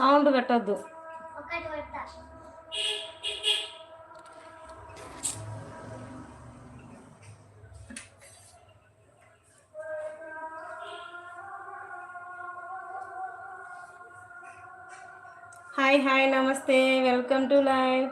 Sound పెట్టద్దు. Hi hi నమస్తే. Welcome to live.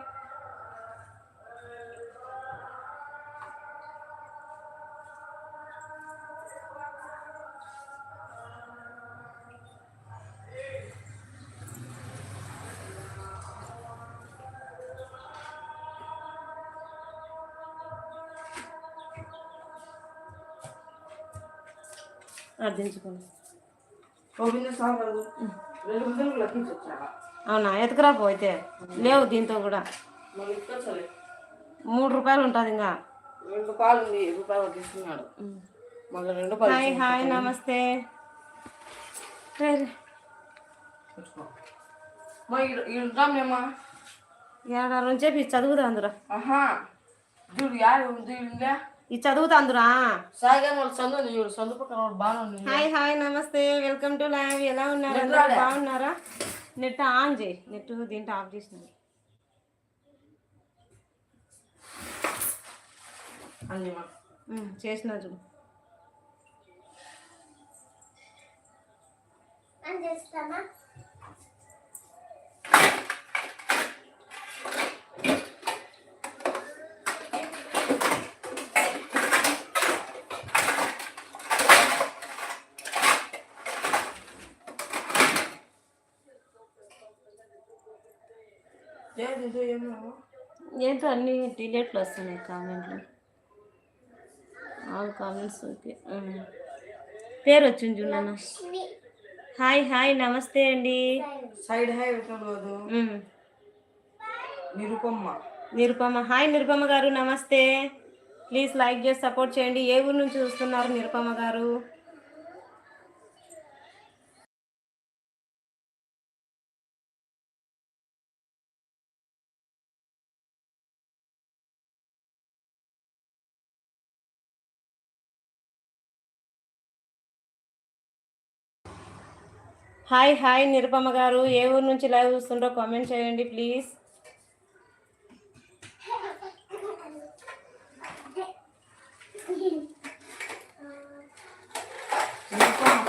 వచ్చారా అవునా? ఎతకరా పోతే లేవు దీంతో కూడా. మూడు రూపాయలు ఉంటుంది ఇంకా. రెండు రూపాయలు ఉంది రూపాయలు వడ్డిస్తున్నాడు. మళ్ళీ రెండు రూపాయలు హాయ్ హాయ్ నమస్తే. రే, రే. తెచ్చుకో మా ఇడుతామేమా ఏడాది నుంచి అందురా ఆహా. చూడు యారు ఉంది ఇందా ఈ చదువుతా అందురా సాయిగా వాళ్ళు సందు ఉంది చూడు సందు పక్కన వాడు బాగానే ఉంది హాయ్ హాయ్ నమస్తే వెల్కమ్ టు లైవ్. ఎలా ఉన్నారు. బాగున్నారా? నెట్ ఆన్ చేయి. నెట్ దీంట్లో ఆఫ్ చేసిన. చేసిన చూడు అని చేస్తామా ఏది ఇది ఏమో ఏంటో అన్ని డిలేట్లు వస్తున్నాయి కామెంట్లు. All comments okay. పేరు వచ్చింది చూడన్న హాయ్ హాయ్ నమస్తే అండి. సైడ్ హై పెట్టలేదు ఉమ్. నిరుపమ్మ. నిరుపమ. హాయ్ నిరుపమ గారు నమస్తే. ప్లీజ్ లైక్ చేసి సపోర్ట్ చేయండి. ఏ ఊరు నుంచి చూస్తున్నారు నిరుపమ గారు? హాయ్ హాయ్ నిరుపమ గారు. ఏ ఊరు నుంచి లైవ్ చూస్తుండ్రో కామెంట్ చేయండి ప్లీజ్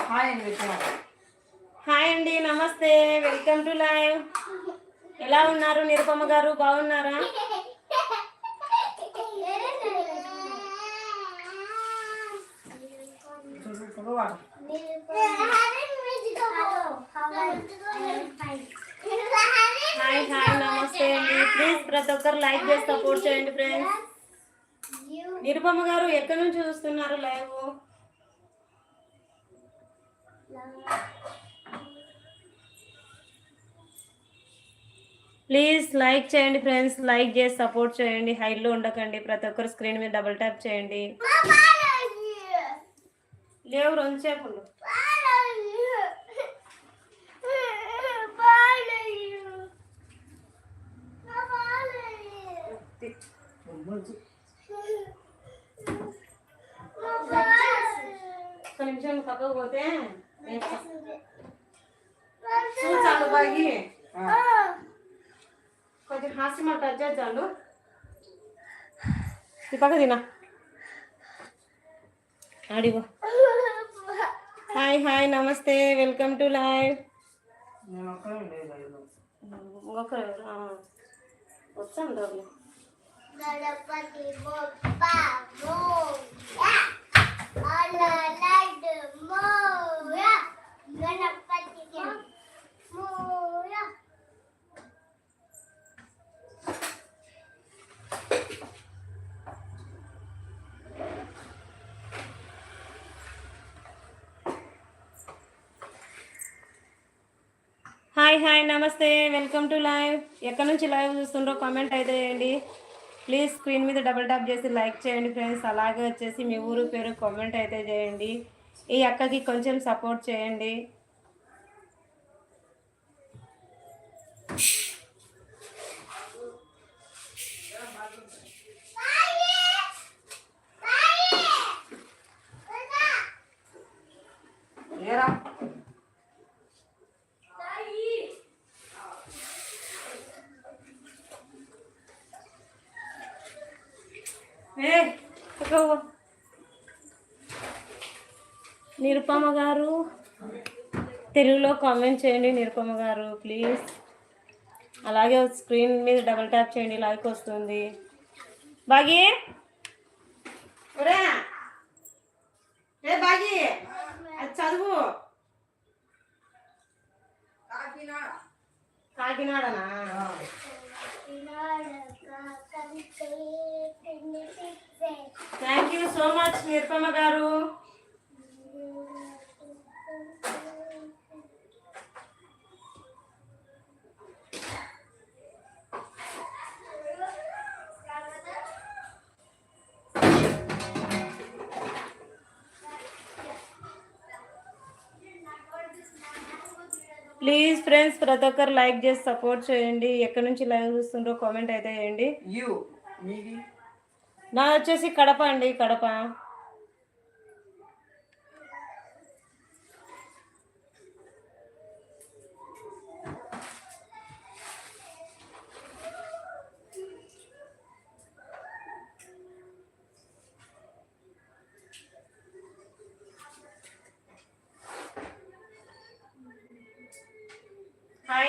నిరుపమ్మ హాయ్ అండి నమస్తే. వెల్కమ్ టు లైవ్ ఎలా ఉన్నారు నిరుపమ గారు? బాగున్నారా? పొగవాడు హాయ్ హాయ్ నమస్తే అండి. ప్లీజ్ ప్రతి ఒక్కరు లైక్ చేసి సపోర్ట్ చేయండి ఫ్రెండ్స్ నిరుపమ గారు ఎక్కడి నుంచి చూస్తున్నారు లైవ్ ప్లీజ్ లైక్ చేయండి ఫ్రెండ్స్ లైక్ చేసి సపోర్ట్ చేయండి. హైట్లో ఉండకండి. ప్రతి ఒక్కరు స్క్రీన్ మీద డబుల్ ట్యాప్ చేయండి. లేవు రెండుసేపు ఉండు ఒక్క నిమిషం పక్కకు పోతే చూసాను బాగి కొంచెం హాస్యం టచ్ చేద్దాను ఈ పక్క తినా ఆడిగో హాయ్ హాయ్ నమస్తే వెల్కమ్ టు లైవ్ వచ్చాను డబ్బులు గణపతి హాయ్ హాయ్ నమస్తే. Welcome to live. ఎక్కడి నుంచి లైవ్ చూస్తుండ్రో కామెంట్ అయితే చేయండి. ప్లీజ్ స్క్రీన్ మీద డబుల్ ట్యాప్ చేసి లైక్ చేయండి ఫ్రెండ్స్. అలాగే వచ్చేసి మీ ఊరు పేరు కామెంట్ అయితే చేయండి. ఈ అక్కకి కొంచెం సపోర్ట్ చేయండి ఏరా ఏ పక్కకు పో. నిరుపమ గారు తెలుగులో కామెంట్ చేయండి నిరుపమ గారు ప్లీజ్ అలాగే స్క్రీన్ మీద డబుల్ ట్యాప్ చేయండి లైక్ వస్తుంది. బాగి! ఏ బాగి! అది చదువు. కాకినాడనా? Thank you so much Nirupama గారు. ప్లీజ్ ఫ్రెండ్స్ ప్రతి ఒక్కరు లైక్ చేసి సపోర్ట్ చేయండి. ఎక్కడి నుంచి లైవ్ చూస్తుండ్రో కామెంట్ అయితే చేయండి యూ మీది? నా వచ్చేసి కడప అండి కడప.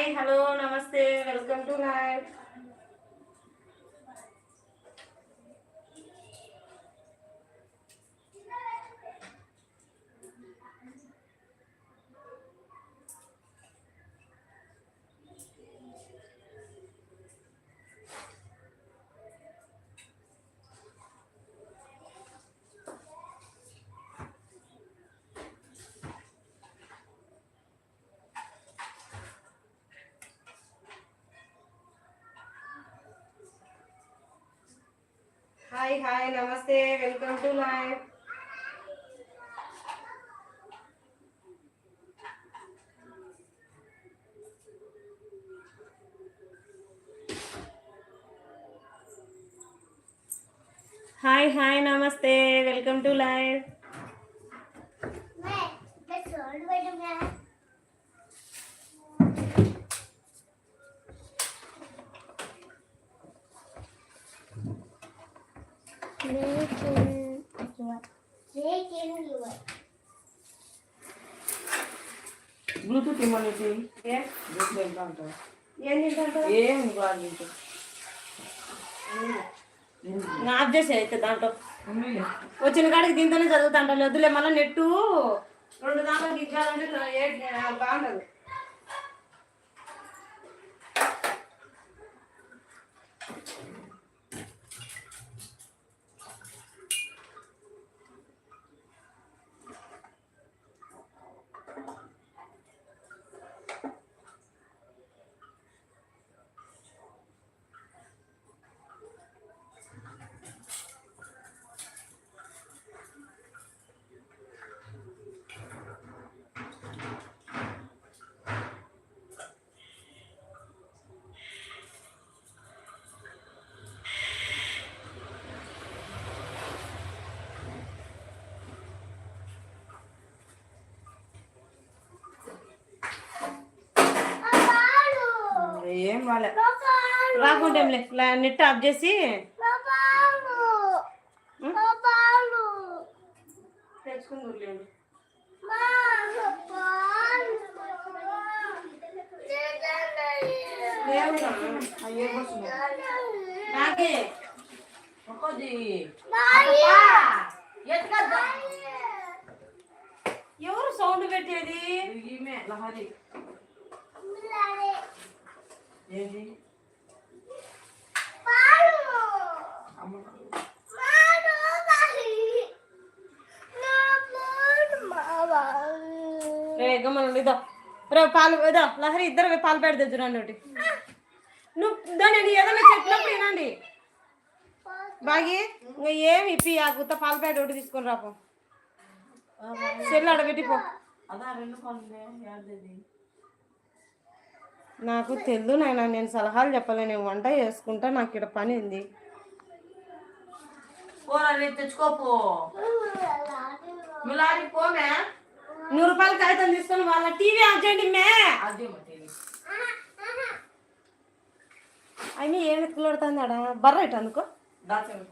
హాయ్ హలో నమస్తే welcome to live hi hi నమస్తే welcome to live hi hi నమస్తే వెల్కమ్ టు లైవ్ బ్లూటూత్ ఇమ్మని ఏ? అయితే దాంట్లో. వచ్చిన కాడికి దీంతోనే చదువుతాంట వద్దులే మళ్ళీ నెట్టు రెండు దాంట్లో దిగ్గాలంటే ఏ బాగుండదు. ఏం వాళ్ళే రాకుంటే నెట్ ఆఫ్ చేసి. తెచ్చుకుందూరులేండి అయ్యే కోసం నాకే. ఒక్కోది. ఎవరు సౌండ్ పెట్టేది? ఈమె లహరి. ఏంటి రే గమ్మను ఇదో. రే పాలు ఇదో లహరి ఇద్దరు పాలు పెడితే చూడండి ఒకటి. నువ్వు దాని ఏదైనా చెప్పినప్పుడు వినండి. బాగి ఇంకా ఏమి ఇప్పి ఆ గుత్త పాలు ప్యాకెట్ ఒకటి తీసుకొని రాపో. సెల్ ఆడ పెట్టిపో అదా రెండు నాకు తెలుదు నాయన నేను సలహాలు చెప్పలే నేను వంట చేసుకుంటా నాకు ఇక్కడ పని ఉంది. తెచ్చుకోపో పోమే నూరు రూపాయలు కాగితం తీసుకొని వాళ్ళ టీవీ ఆన్ చేయండి మే. అయినా ఏం ఎత్తుకులాడుతుంది ఆడ? బర్ర ఇటు అనుకో దాచండి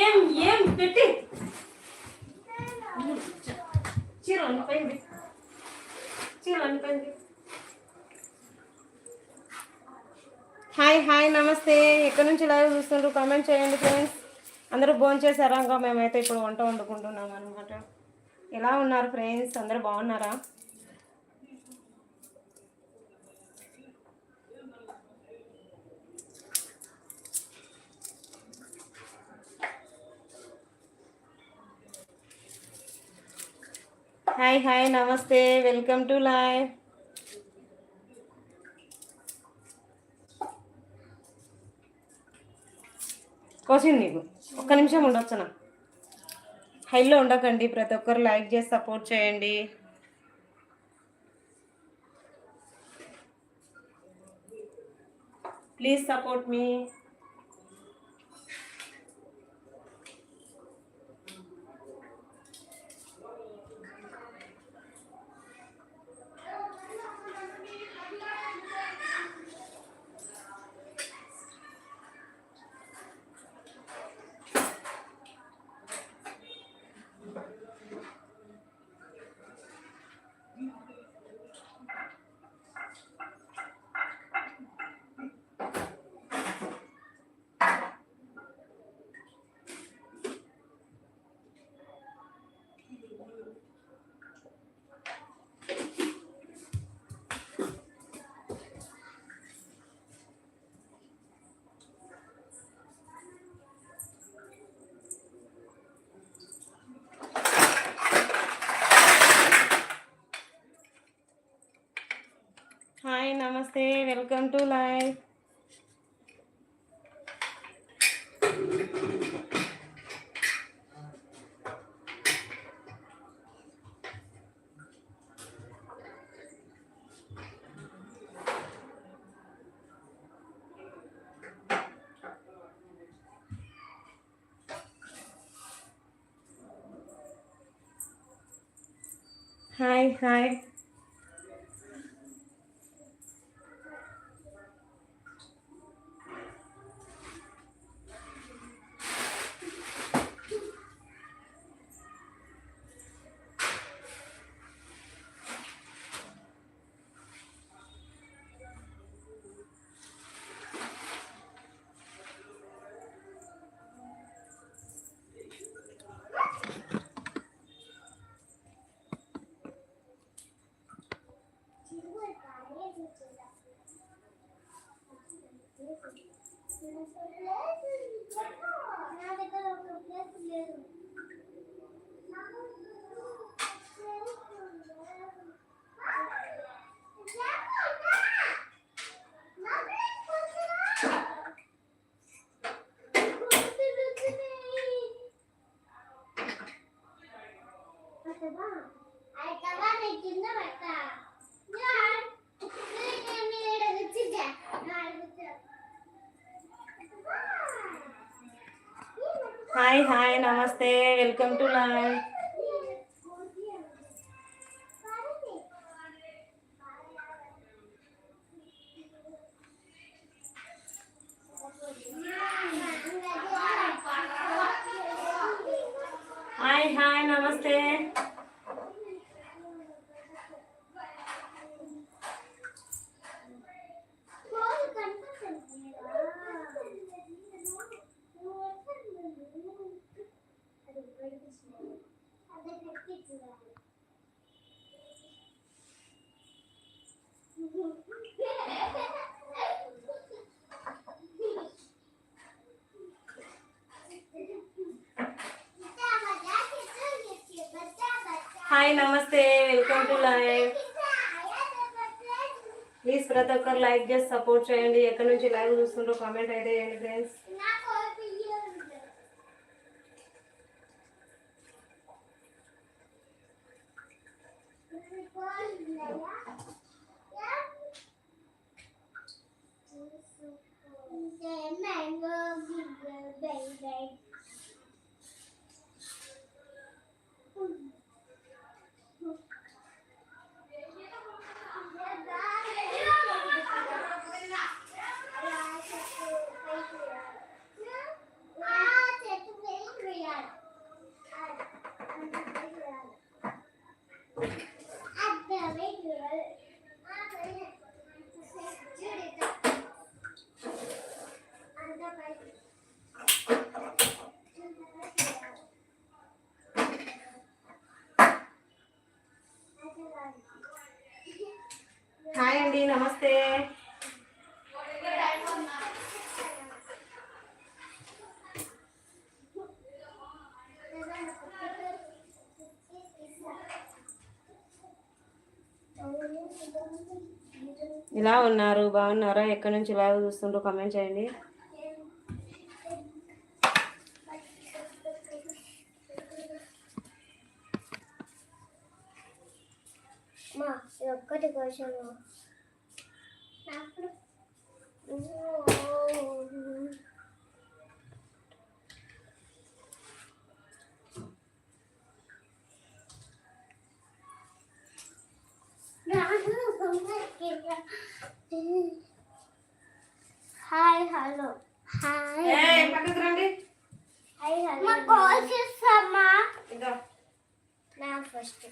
ఏం ఏం పెట్టి చీర అనిపోయింది చీర అనిపోయింది హాయ్ హాయ్ నమస్తే ఎక్కడి నుంచి లైవ్ చూస్తుంటారు కామెంట్ చేయండి ఫ్రెండ్స్ అందరూ భోజనం చేశారా ఇంకా మేమైతే ఇప్పుడు వంట వండుకుంటున్నాం అనమాట ఎలా ఉన్నారు ఫ్రెండ్స్ అందరూ బాగున్నారా? హాయ్ హాయ్ నమస్తే. వెల్కమ్ టు లైవ్ కోసింది నీకు? ఒక్క నిమిషం ఉండొచ్చునా హైలో ఉండకండి ప్రతి ఒక్కరు లైక్ చేసి సపోర్ట్ చేయండి. ప్లీజ్ సపోర్ట్ మీ హాయ్ నమస్తే welcome to live hi hi hi నమస్తే వెల్కమ్ టు లైవ్. ప్లీజ్ ప్రతి ఒక్కరు లైక్ చేసి సపోర్ట్ చేయండి. ఎక్కడి నుంచి లైవ్ చూస్తుండ్రో కామెంట్ అయితే చేయండి ఫ్రెండ్స్. ఇలా ఉన్నారు? బాగున్నారా? ఎక్కడి నుంచి లైవ్ చూస్తుండ్రో కమెంట్ చేయండి. మా ఇది ఒక్కటి కోసం హాయ్ హలో. హాయ్. పక్కకు రండి. Hi hello. మా కాల్ చేస్తామా ఇదో నా ఫస్ట్.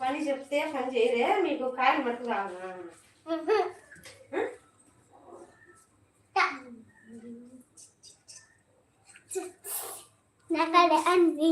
పని చెప్తే పని చేయరే మీకు కాయలు మట్టుకు కావాలా నాకడే అన్ని